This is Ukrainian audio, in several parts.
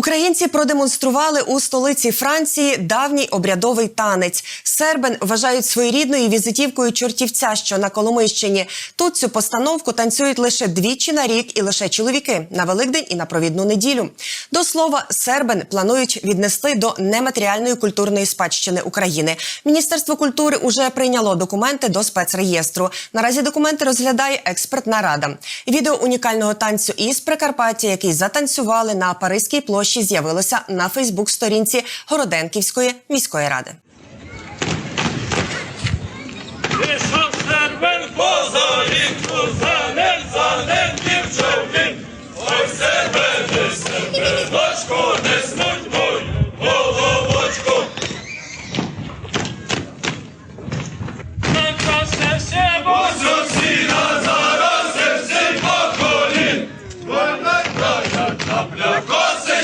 Українці продемонстрували у столиці Франції давній обрядовий танець. Сербен вважають своєрідною візитівкою чортівця, що на Коломийщині. Тут цю постановку танцюють лише двічі на рік і лише чоловіки на Великдень і на провідну неділю. До слова, сербен планують віднести до нематеріальної культурної спадщини України. Міністерство культури уже прийняло документи до спецреєстру. Наразі документи розглядає експертна рада. Відео унікального танцю із Прикарпаття, який затанцювали на Паризькій площі, з'явилося на Фейсбук-сторінці Городенківської міської ради.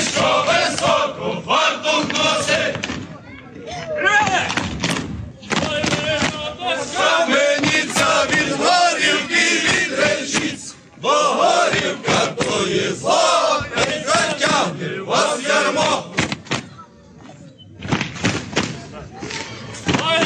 Що високу фартух носить. Каменіця від горівки від бо горівка то є зло, і затягне вас ярмо. Ой,